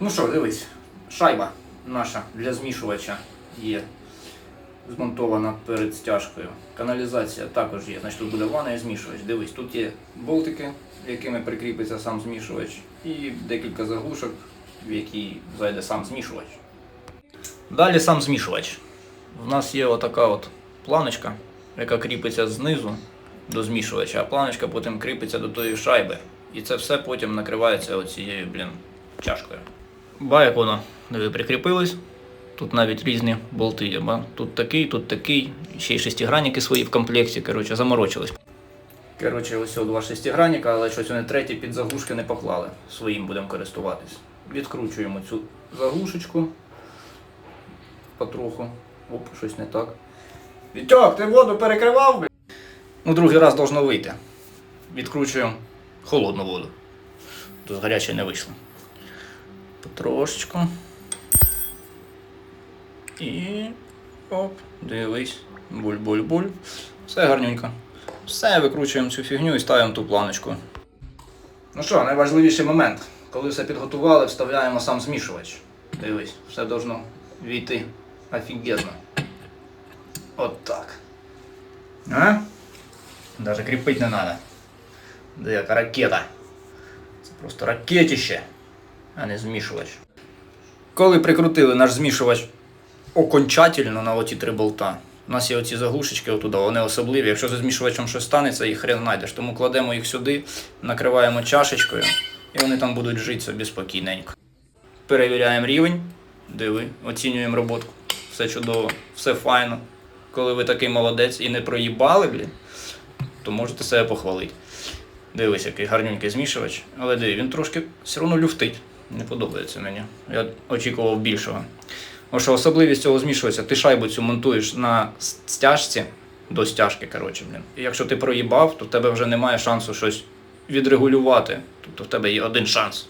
Ну що, дивись, шайба наша для змішувача є змонтована перед стяжкою. Каналізація також є. Значить, тут буде ванна і змішувач. Дивись, тут є болтики, якими прикріпиться сам змішувач, і декілька заглушок, в які зайде сам змішувач. Далі сам змішувач. У нас є отака от планочка, яка кріпиться знизу до змішувача, а планочка потім кріпиться до тої шайби. І це все потім накривається оцією, блін, чашкою. Ба, воно диви, прикріпилось. Тут навіть різні болти є. Тут такий, тут такий, ще й шестигранники свої в комплекті. Коротше, заморочились. Коротше, ось два шестигранника, але щось вони треті під заглушки не поклали. Своїм будемо користуватись. Відкручуємо цю заглушечку потроху. Оп, щось не так. Вітьок, ти воду перекривав? бля? Ну, другий раз должно вийти. Відкручуємо холодну воду. То з гарячої не вийшло. Потрошечку. І. Оп, дивись. Буль-буль-буль. Все гарненько. Все, викручуємо цю фігню і ставимо ту планочку. Ну що, найважливіший момент. Коли все підготували, вставляємо сам змішувач. Дивись, все должно війти офігезно. От так. А? Даже кріпити не треба. Де яка ракета. Це просто ракетище, а не змішувач. Коли прикрутили наш змішувач окончательно на оті три болта. У нас є оці заглушечки отуда, вони особливі. Якщо зі змішувачем щось станеться, їх хрен знайдеш. Тому кладемо їх сюди, накриваємо чашечкою, і вони там будуть жити собі спокійненько. Перевіряємо рівень, диви, оцінюємо роботку. Все чудово, все файно. Коли ви такий молодець і не проїбали, блін, то можете себе похвалити. Дивись, який гарненький змішувач. Але диви, він трошки все одно люфтить. Не подобається мені. Я очікував більшого. Тому що особливість цього змішувача, ти шайбу цю монтуєш на стяжці до стяжки, коротше, блін. І якщо ти проїбав, то в тебе вже немає шансу щось відрегулювати. Тобто в тебе є один шанс.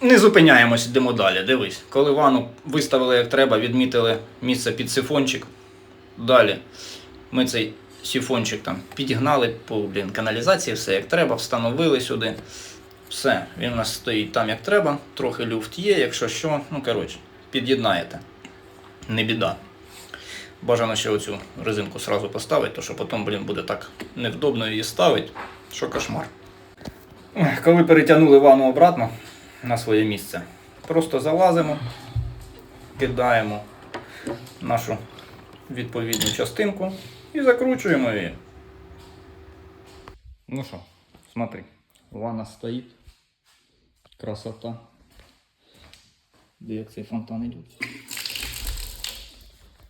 Не зупиняємось, йдемо далі. Дивись, коли ванну виставили як треба, відмітили місце під сифончик. Далі ми цей сифончик там підігнали по блін, каналізації, все як треба, встановили сюди. Все, він у нас стоїть там як треба, трохи люфт є, якщо що, ну коротше, під'єднаєте. Не біда. Бажано ще оцю резинку сразу поставити, то що потім, блін, буде так невдобно її ставити, що кошмар. Коли перетягнули ванну обратно на своє місце, просто залазимо, кидаємо нашу відповідну частинку і закручуємо її. Ну що, смотри, ванна стоїть. Красота. Де як цей фонтан йде.